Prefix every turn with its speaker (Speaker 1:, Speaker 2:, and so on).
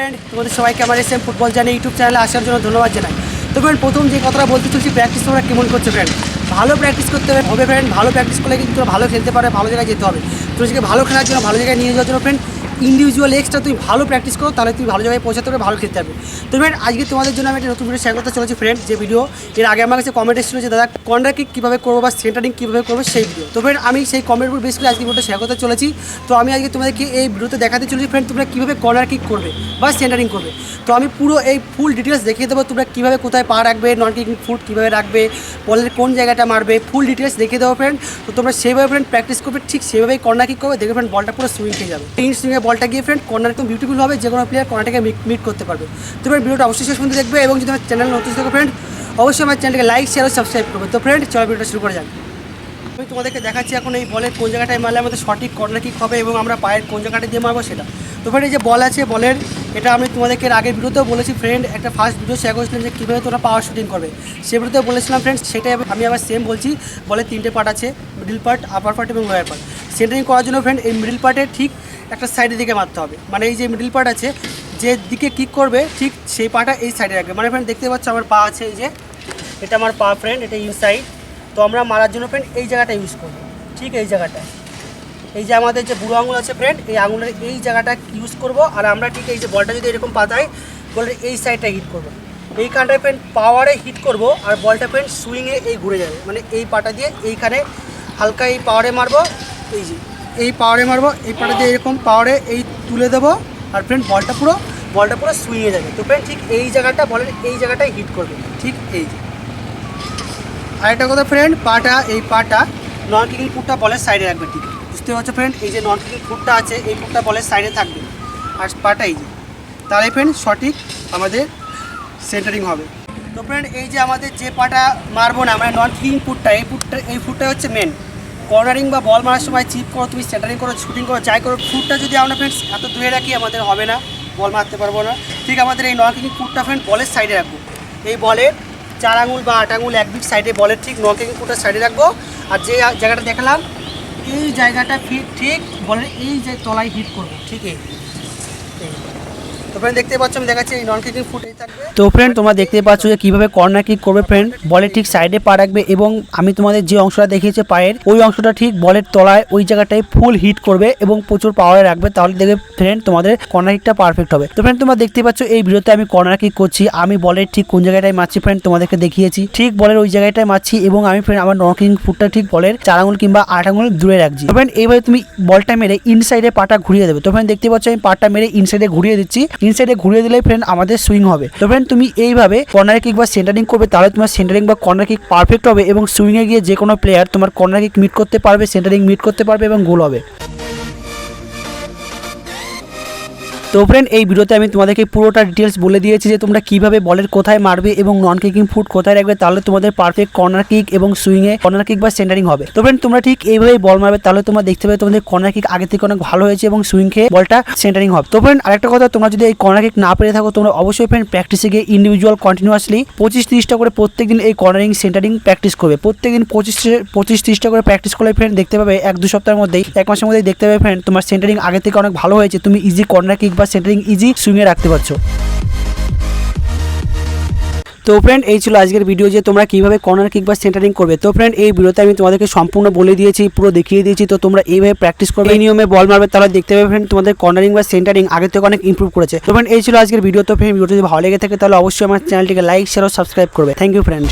Speaker 1: Friend তোমাদের সবাইকে আমার এসে ফুটবল জানি ইউটিউব চ্যানেলে আসার জন্য ধন্যবাদ জানাই। তো ফ্রেন্ড প্রথম যে কথাটা বলতে চলছি প্র্যাকটিস তোমরা কেমন করছ ফ্রেন্ড ভালো প্র্যাকটিস করতে হবে ফ্রেন্ড ভালো প্র্যাকটিস করলে কিন্তু ভালো খেলতে পারে, ভালো জায়গায় যেতে হবে। তো ভালো খেলার জন্য, ভালো জায়গায় নিয়ে যাওয়ার জন্য ফ্রেন্ড ইন্ডিভিজুয়াল এক্সট্রা তুমি ভালো প্র্যাকটিস করো, তাহলে তুমি ভালো জায়গায় পৌঁছাতে পারবে, ভালো খেলতে পারবে। তো ফ্রেন্ড আজকে তোমাদের জন্য আমি একটা নতুন ভিডিও শেয়ার করতে চলেছি ফ্রেন্ড যে ভিডিও এর আগে আমার কাছে কমেন্ট এসেছিল যে, দাদা কর্নার কিক কীভাবে করব বা সেন্টারিং কীভাবে করব সেই ভিডিও তো ফ্রেন্ড আমি সেই কমেন্ট উপর বেস করে আজকে ভিডিওটা শেয়ার করতে চলেছি। তো আমি আজকে তোমাদেরকে এই ভিডিওতে দেখাতে চলেছি ফ্রেন্ড তোমরা কীভাবে কর্নার কিক করবে বা সেন্টারিং করবে। তো আমি পুরো এই ফুল ডিটেলস দেখিয়ে দেবো, তোমরা কীভাবে কোথায় পা রাখবে নন কিকিং ফুট কীভাবে রাখবে বলের কোন জায়গাটা মারবে ফুল ডিটেলস দেখিয়ে দেবো ফ্রেন্ড তো তোমরা সেইভাবে ফ্রেন্ড প্র্যাকটিস করবে, ঠিক সেভাবেই কর্নার কিক করবে, দেখবে ফ্রেন্ড বলটা পুরো সুইং খেয়ে যাবে। তিন সুইংয়ে বলটা গিয়ে ফ্রেন্ড কর্নার একদম বিউটিফুল হবে, যে কোনো প্লেয়ার কর্নারটাকে মিট করতে পারবে। তো ফ্রেন্ড ভিডিওটা অবশ্যই শেষ পর্যন্ত দেখবে এবং যদি আমার চ্যানেল নতুন থাকে ফ্রেন্ড অবশ্যই আমার চ্যানেলকে লাইক শেয়ার ও সাবস্ক্রাইব করবে। তো ফ্রেন্ড চলো ভিডিওটা শুরু করা যাক। আমি তোমাদেরকে দেখাচ্ছি এখন এই বলের কোন জায়গাটায় মারলে আমাদের সঠিক কর্নার কিক হবে এবং আমরা পায়ের কোন জায়গাটা দিয়ে মারবো সেটা। তো ফ্রেন্ড এই যে বল আছে বলের এটা আমি তোমাদেরকে আগের ভিডিওতেও বলেছি ফ্রেন্ড একটা ফার্স্ট ভিডিও শেয়ার করেছিলাম যে কীভাবে তোমরা পাওয়ার শুটিং করবে। সে ভিডিওতেও বলেছিলাম ফ্রেন্ডস সেটাই আমি আবার সেম বলছি বলে তিনটে পার্ট আছে মিডিল পার্ট আপার পার্ট এবং লোয়ার পার্ট সেন্টারিং করার জন্য ফ্রেন্ড এই মিডিল পার্টে ঠিক একটা সাইডের দিকে মারতে হবে। মানে এই যে মিডিল পার্ট আছে, যে দিকে কিক করবে, ঠিক সেই পাটা এই সাইডে রাখবে। মানে ফ্রেন্ড দেখতে পাচ্ছ আমার পা আছে এই যে, এটা আমার পা ফ্রেন্ড এটা ইনসাইড তো আমরা মারার জন্য ফ্রেন্ড এই জায়গাটা ইউজ করব। ঠিক এই জায়গাটা এই যে আমাদের যে বুড়ো আঙুল আছে ফ্রেন্ড এই আঙুলের এই জায়গাটা ইউজ করব। আর আমরা ঠিক এই যে বলটা যদি এরকম পাতাই বলের এই সাইডটা হিট করব। এই কানটায় ফ্রেন্ড পাওয়ারে হিট করব, আর বলটা ফ্রেন্ড সুইংয়ে এই ঘুরে যাবে। মানে এই পাটা দিয়ে এইখানে হালকা এই পাওয়ারে মারবো। এই যে। এই পাওয়ারে মারবো, এই পাটা দিয়ে এরকম পাওয়ারে এই তুলে দেবো। আর ফ্রেন্ড বলটা পুরো বলটা পুরো সুইংয়ে যাবে। তো ফ্রেন্ড ঠিক এই জায়গাটা বলের এই জায়গাটায় হিট করবে। ঠিক এই আরেকটা কথা ফ্রেন্ড পাটা, এই পাটা নন কিকিং ফুটটা বলের সাইডে রাখবে, ঠিক। বুঝতে পারছ ফ্রেন্ড এই যে নন কিকিং ফুটটা আছে, এই ফুটটা বলের সাইডে থাকবে। আর পাটা এই যে। তাহলে ফ্রেন্ড সঠিক আমাদের সেন্টারিং হবে। তো ফ্রেন্ড এই যে আমাদের যে পাটা মারবো না মানে নন কিকিং ফুটটা এই ফুটটা এই ফুটটা হচ্ছে মেন কর্নারিং বা বল মারার সময় চিপ করো, তুমি সেন্টারিং করো শুটিং করো, যাই করো ফুটটা যদি আমরা ফ্রেন্ডস এত দূরে রাখি আমাদের হবে না, বল মারতে পারব না। ঠিক আমাদের এই নন কিকিং ফুটটা ফ্রেন্ড বলের সাইডে রাখব। এই বলের চার আঙুল বা আট আঙুল এক দিক সাইডে বলের ঠিক নন কিকিং ফুটটা সাইডে রাখব। আর যে জায়গাটা দেখালাম, এই জায়গাটা ফিট ঠিক বলের এই যে তলায় হিট করব, ঠিক এই। তো ফ্রেন্ড নন কিকিং
Speaker 2: তোমরা দেখতে পাচ্ছ যে কীভাবে কর্নার কিক করবে ফ্রেন্ড বলের ঠিক সাইডে পা রাখবে এবং আমি তোমাদের যে অংশটা দেখিয়েছি পায়ের, ওই অংশটা ঠিক বলের তলায় ওই জায়গাটায় ফুল হিট করবে এবং প্রচুর পাওয়ারে রাখবে, তাহলে দেখবে ফ্রেন্ড তোমাদের কর্নার কিকটা পারফেক্ট হবে। তো ফ্রেন্ড তোমরা দেখতে পাচ্ছ এই ভিডিওতে আমি কর্নার কিক করছি, আমি বলের ঠিক কোন জায়গাটায় মারছি ফ্রেন্ড তোমাদেরকে দেখিয়েছি, ঠিক বলের ওই জায়গাটায় মারছি এবং আমি ফ্রেন্ড আমার নকিং ফুটটা ঠিক বলের চার আঙুল কিংবা আট আঙুল দূরে রাখছি। তো ফ্রেন্ড এইভাবে তুমি বলটা মেরে ইনসাইডে পাটা ঘুরিয়ে দেবে। তো ফ্রেন্ড দেখতে পাচ্ছ আমি পাটা মেরে ইনসাইডে ঘুরিয়ে দিচ্ছি ইনসাইডে ঘুরিয়ে দিলে ফ্রেন্ড আমাদের সুইং হবে। তো ফ্রেন্ড তুমি এইভাবে কর্নার কিক বা সেন্টারিং করবে, তাহলে তোমার সেন্টারিং বা কর্নার কিক পারফেক্ট হবে এবং সুইংয়ে গিয়ে যে কোনো প্লেয়ার তোমার কর্নার কিক মিট করতে পারবে সেন্টারিং মিট করতে পারবে এবং গোল হবে। তো ফ্রেন্ড এই ভিডিওতে আমি তোমাদেরকে পুরোটা ডিটেলস বলে দিয়েছি যে তোমরা কীভাবে বলের কোথায় মারবে এবং নন কিকিং ফুট কোথায় রাখবে, তাহলে তোমাদের পারফেক্ট কর্নার কিক এবং সুইংয়ে কর্নার কিক বা সেন্টারিং হবে। তো ফ্রেন্ড তোমরা ঠিক এইভাবেই বল মারবে, তাহলে তোমরা দেখতে পাবে তোমাদের কর্নার কিক আগে থেকে অনেক ভালো হয়েছে এবং সুইং খেয়ে বলটা সেন্টারিং হবে। তো ফ্রেন্ড আরেকটা কথা, তোমরা যদি এই কর্নার কিক না পেরে থাকো, তোমরা অবশ্যই ফ্রেন্ড প্র্যাকটিসে গিয়ে ইন্ডিভিজুয়াল কন্টিনিউয়াসলি পঁচিশ তিরিশটা করে প্রত্যেকদিন এই কর্নারিং সেন্টারিং প্র্যাকটিস করবে। প্রত্যেকদিন পঁচিশ পঁচিশ তিরিশটা করে প্র্যাকটিস করলে ফ্রেন্ড দেখতে পাবে এক দু সপ্তাহের মধ্যেই, এক মাসের মধ্যেই দেখতে পাবে ফ্রেন্ড তোমার সেন্টারিং আগে থেকে অনেক ভালো হয়েছে, তুমি ইজি কর্নার কিক বা সেন্টারিং ইজি সুইংয়ে রাখতে পারছ। তো ফ্রেন্ড এই ছিল আজকের ভিডিও যে তোমরা কীভাবে কর্নার কিক বা সেন্টারিং করবে। তো ফ্রেন্ড এই ভিডিওতে আমি তোমাদেরকে সম্পূর্ণ বলে দিয়েছি, পুরো দেখিয়ে দিয়েছি। তো তোমরা এইভাবে প্র্যাকটিস করবে। এই নিয়মে বল মারবে, তাহলে দেখতে পাবে ফ্রেন্ড তোমাদের কর্নারিং বা সেন্টারিং আগে থেকে অনেক ইম্প্রুভ করেছে। তো ফ্রেন্ড এই ছিল আজকের ভিডিও তো ফ্রেন্ড ভিডিওটি যদি ভালো লেগে থাকে, তাহলে অবশ্যই আমার চ্যানেলটিকে লাইক শেয়ার ও সাবস্ক্রাইব করবে। Thank you friend